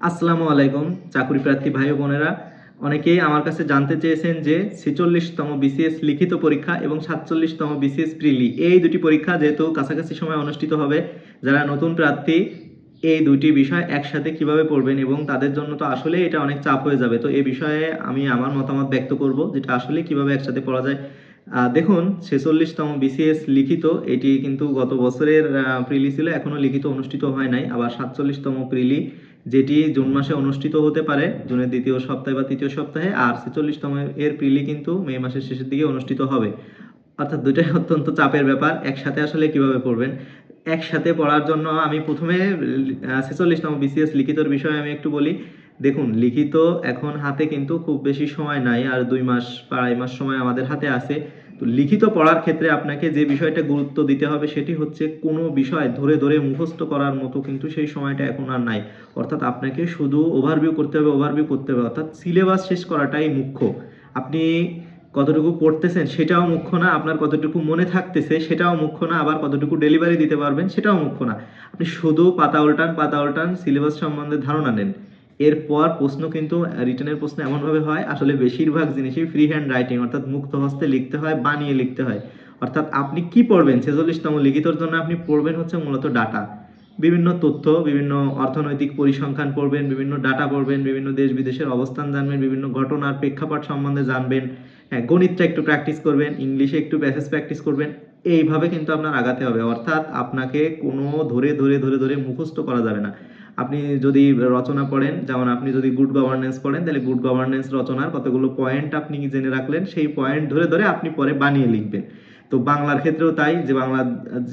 আসসালামু আলাইকুম, চাকরি প্রার্থী ভাই বোনেরা। অনেকেই আমার কাছে জানতে চেয়েছেন যে ছেচল্লিশতম বিসিএস লিখিত পরীক্ষা এবং সাতচল্লিশতম বিসিএস প্রিলি। এই দুটি পরীক্ষা যেহেতু কাছাকাছি সময় অনুষ্ঠিত হবে, যারা নতুন প্রার্থী, এই দুটি বিষয় একসাথে কীভাবে পড়বেন এবং তাদের জন্য তো আসলে এটা অনেক চাপ হয়ে যাবে। তো এই বিষয়ে আমি আমার মতামত ব্যক্ত করব যেটা আসলে কীভাবে একসাথে পড়া যায়। দেখুন, ছেচল্লিশতম বিসিএস লিখিত, এটি কিন্তু গত বছরের প্রিলি ছিল এখনও লিখিত অনুষ্ঠিত হয় নাই। আবার সাতচল্লিশতম প্রিলি যেটি জুন মাসে অনুষ্ঠিত হতে পারে, জুনের দ্বিতীয় সপ্তাহে বা তৃতীয় সপ্তাহে, আর ছেচল্লিশতম এর প্রিলি কিন্তু মে মাসের শেষের দিকে অনুষ্ঠিত হবে। অর্থাৎ দুটাই অত্যন্ত চাপের ব্যাপার, একসাথে আসলে কীভাবে পড়বেন একসাথে পড়ার জন্য আমি প্রথমে ছেচল্লিশতম বিসিএস লিখিতর বিষয়ে আমি একটু বলি। দেখুন, লিখিত এখন হাতে কিন্তু খুব বেশি সময় নাই, আর দুই মাস, আড়াই মাস সময় আমাদের হাতে আছে। তো লিখিত পড়ার ক্ষেত্রে আপনাকে যে বিষয়টা গুরুত্ব দিতে হবে সেটি হচ্ছে কোনো বিষয় ধরে ধরে মুখস্থ করার মতো কিন্তু সেই সময়টা এখন আর নাই। অর্থাৎ আপনাকে শুধু ওভারভিউ করতে হবে ওভারভিউ করতে হবে। অর্থাৎ সিলেবাস শেষ করাটাই মুখ্য। আপনি কতটুকু পড়তেছেন সেটাও মুখ্য না, আপনার কতটুকু মনে থাকতেছে সেটাও মুখ্য না, আবার কতটুকু ডেলিভারি দিতে পারবেন সেটাও মুখ্য না। আপনি শুধু পাতা উল্টান পাতা উল্টান সিলেবাস সম্বন্ধে ধারণা নেন। এরপর প্রশ্ন কিন্তু রিটার্নের প্রশ্ন এমনভাবে হয়, আসলে বেশিরভাগ জিনিসই ফ্রি হ্যান্ড রাইটিং অর্থাৎ মুক্ত হস্তে লিখতে হয়, বানিয়ে লিখতে হয়। অর্থাৎ আপনি কি পড়বেন? ছেচল্লিশতম লিখিতর জন্য আপনি পড়বেন হচ্ছে মূলত ডাটা বিভিন্ন তথ্য, বিভিন্ন অর্থনৈতিক পরিসংখ্যান পড়বেন, বিভিন্ন ডাটা পড়বেন, বিভিন্ন দেশ বিদেশের অবস্থান জানবেন, বিভিন্ন ঘটনার প্রেক্ষাপট সম্বন্ধে জানবেন হ্যাঁ গণিতটা একটু প্র্যাকটিস করবেন, ইংলিশে একটু প্যাসেজ প্র্যাকটিস করবেন, এইভাবে কিন্তু আপনার আগাতে হবে। অর্থাৎ আপনাকে কোনো ধরে ধরে ধরে ধরে মুখস্থ করা যাবে না। আপনি যদি রচনা পড়েন, যেমন আপনি যদি গুড গভর্নেন্স পড়েন, তাহলে গুড গভর্নেন্স রচনার কতগুলো পয়েন্ট আপনি জেনে রাখলেন, সেই পয়েন্ট ধরে ধরে আপনি পরে বানিয়ে লিখবেন। তো বাংলার ক্ষেত্রেও তাই, যে বাংলা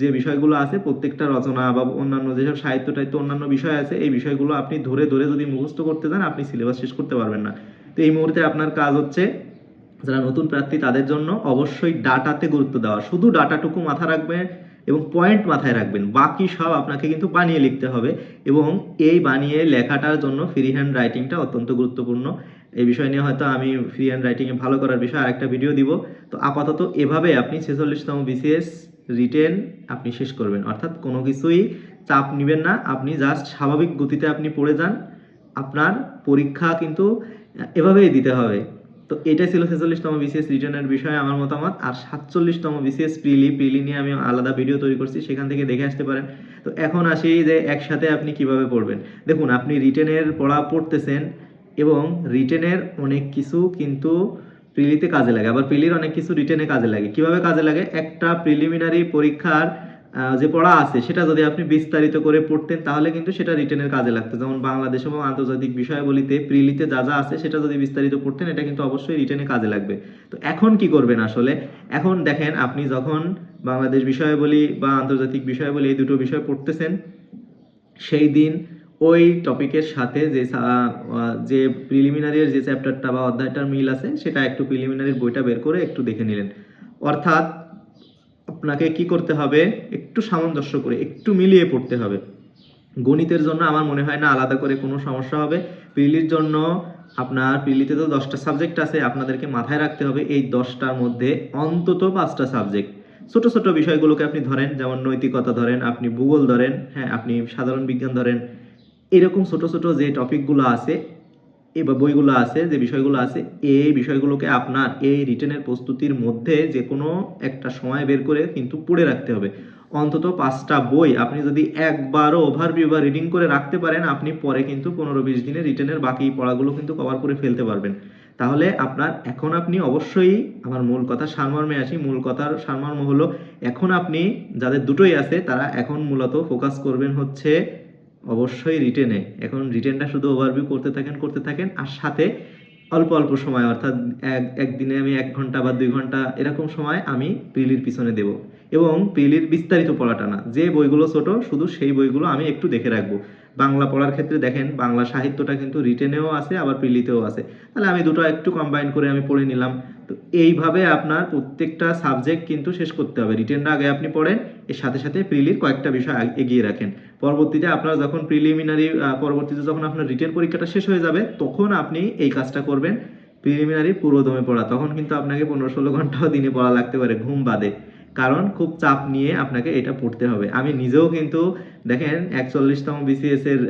যে বিষয়গুলো আছে, প্রত্যেকটা রচনা বা অন্যান্য যেসব সাহিত্য টাহিত্য, অন্যান্য বিষয় আছে, এই বিষয়গুলো আপনি ধরে ধরে যদি মুখস্থ করতে যান, আপনি সিলেবাস শেষ করতে পারবেন না। তো এই মুহূর্তে আপনার কাজ হচ্ছে, যারা নতুন প্রার্থী তাদের জন্য অবশ্যই ডাটাতে গুরুত্ব দেওয়া। শুধু ডাটাটুকু মাথা রাখবেন এবং পয়েন্ট মাথায় রাখবেন। বাকি সব আপনাকে কিন্তু বানিয়ে লিখতে হবে এবং এই বানিয়ে লেখাটার জন্য ফ্রি হ্যান্ড রাইটিংটা অত্যন্ত গুরুত্বপূর্ণ। এই বিষয় নিয়ে হয়তো আমি ফ্রি হ্যান্ড রাইটিংয়ে ভালো করার বিষয়ে আরেকটা ভিডিও দিব। তো আপাতত এভাবে আপনি ছেচল্লিশতম বিসিএস রিটেন আপনি শেষ করবেন। অর্থাৎ কোনো কিছুই চাপ নেবেন না। আপনি জাস্ট স্বাভাবিক গতিতে আপনি পড়ে যান। আপনার পরীক্ষা কিন্তু এভাবেই দিতে হবে। তো এটা ছিল ছেচল্লিশতম বিসিএস রিটার্নের বিষয়ে, আমার মতামত। আর সাতচল্লিশতম বিসিএস প্রিলি প্রিলি নিয়ে আমি আলাদা ভিডিও তৈরি করছি, সেখান থেকে দেখে আসতে পারেন। তো এখন আসি যে একসাথে আপনি কীভাবে পড়বেন। দেখুন, আপনি রিটেনের পড়া পড়তেছেন এবং রিটেনের অনেক কিছু কিন্তু প্রিলিতে কাজে লাগে। আবার প্রিলির অনেক কিছু রিটেনে কাজে লাগে। কীভাবে কাজে লাগে? একটা প্রিলিমিনারি পরীক্ষার যে পড়া আছে, সেটা যদি আপনি বিস্তারিত করে পড়তেন, তাহলে কিন্তু সেটা রিটেনের কাজে লাগতো। যেমন বাংলাদেশ এবং আন্তর্জাতিক বিষয়াবলিতে প্রিলিতে যা যা আছে, সেটা যদি বিস্তারিত পড়তেন, এটা কিন্তু অবশ্যই রিটেনে কাজে লাগবে। তো এখন কি করবেন আসলে? এখন দেখেন, আপনি যখন বাংলাদেশ বিষয়াবলী বা আন্তর্জাতিক বিষয়াবলী এই দুটো বিষয় পড়তেছেন, সেই দিন ওই টপিকের সাথে যে যে প্রিলিমিনারির যে চ্যাপ্টারটা বা অধ্যায়টার মিল আছে, সেটা একটু প্রিলিমিনারির বইটা বের করে একটু দেখে নিলেন। অর্থাৎ আপনাকে কি করতে হবে? একটু সামঞ্জস্য করে, একটু মিলিয়ে পড়তে হবে। গণিতের জন্য আমার মনে হয় না আলাদা করে কোনো সমস্যা হবে। প্রিলির জন্য আপনার, প্রিলিতে তো দশটা সাবজেক্ট আছে, আপনাদেরকে মাথায় রাখতে হবে এই দশটার মধ্যে অন্তত পাঁচটা সাবজেক্ট। ছোট ছোট বিষয়গুলোকে আপনি ধরেন, যেমন নৈতিকতা ধরেন, আপনি ভূগোল ধরেন হ্যাঁ আপনি সাধারণ বিজ্ঞান ধরেন, এরকম ছোট ছোট যে টপিকগুলো আছে এই বইগুলো আছে, যে বিষয়গুলো আছে, এই বিষয়গুলোকে আপনার এই রিটেনের প্রস্তুতির মধ্যে যে কোনো একটা সময় বের করে কিন্তু পড়ে রাখতে হবে। অন্তত পাঁচটা বই আপনি যদি একবারও ওভারভিউ বা রিডিং করে রাখতে পারেন, আপনি পরে কিন্তু পনেরো বিশ দিনে রিটেনের বাকি পড়াগুলো কিন্তু কভার করে ফেলতে পারবেন। তাহলে আপনার এখন আপনি অবশ্যই, আমার মূল কথা সারমর্মে আসি, মূল কথার সারমর্ম হলো, এখন আপনি যাদের দুটোই আছে, তারা এখন মূলত ফোকাস করবেন হচ্ছে অবশ্যই রিটেনে এখন রিটেনটা শুধু ওভারভিউ করতে থাকেন করতে থাকেন, আর সাথে অল্প অল্প সময়, অর্থাৎ এক, একদিনে আমি এক ঘণ্টা বা দুই ঘণ্টা এরকম সময় আমি প্রিলির পিছনে দেব। এবং প্রিলির বিস্তারিত পড়াটা না। যে বইগুলো ছোট, শুধু সেই বইগুলো আমি একটু দেখে রাখব। বাংলা পড়ার ক্ষেত্রে দেখেন, বাংলা সাহিত্যটা কিন্তু রিটেনেও আছে, আবার প্রিলিতেও আছে। তাহলে আমি দুটো একটু কম্বাইন করে আমি পড়ে নিলাম। তো এইভাবে আপনার প্রত্যেকটা সাবজেক্ট কিন্তু শেষ করতে হবে। রিটেনটা আগে আপনি পড়েন, এর সাথে সাথে প্রিলির কয়েকটা বিষয় এগিয়ে রাখেন। পরবর্তীতে আপনার যখন প্রিলিমিনারি পরবর্তীতে যখন আপনার রিটেন পরীক্ষাটা শেষ হয়ে যাবে, তখন আপনি এই কাজটা করবেন। প্রিলিমিনারি পুরোদমে পড়া, তখন কিন্তু আপনাকে পনেরো ষোলো ঘন্টাও দিনে পড়া লাগতে পারে ঘুম বাদে। কারণ খুব চাপ নিয়ে আপনাকে এটা পড়তে হবে। আমি নিজেও কিন্তু, দেখেন, একচল্লিশতম বিসিএস এর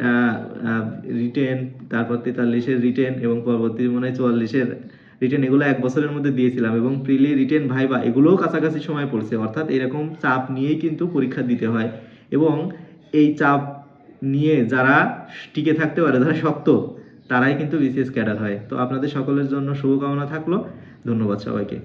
রিটেন তারপর তেতাল্লিশের রিটেন এবং পরবর্তী মনে হয় চুয়াল্লিশের রিটেন এগুলো এক বছরের মধ্যে দিয়েছিলাম এবং প্রিলি রিটেন ভাইবা, এগুলোও কাছাকাছি সময় পড়ছে। অর্থাৎ এরকম চাপ নিয়েই কিন্তু পরীক্ষা দিতে হয়। এবং এই চাপ নিয়ে যারা টিকে থাকতে পারে, যারা শক্ত, তারাই কিন্তু বিসিএস ক্যাডার হয়। তো আপনাদের সকলের জন্য শুভকামনা থাকল। ধন্যবাদ সবাইকে।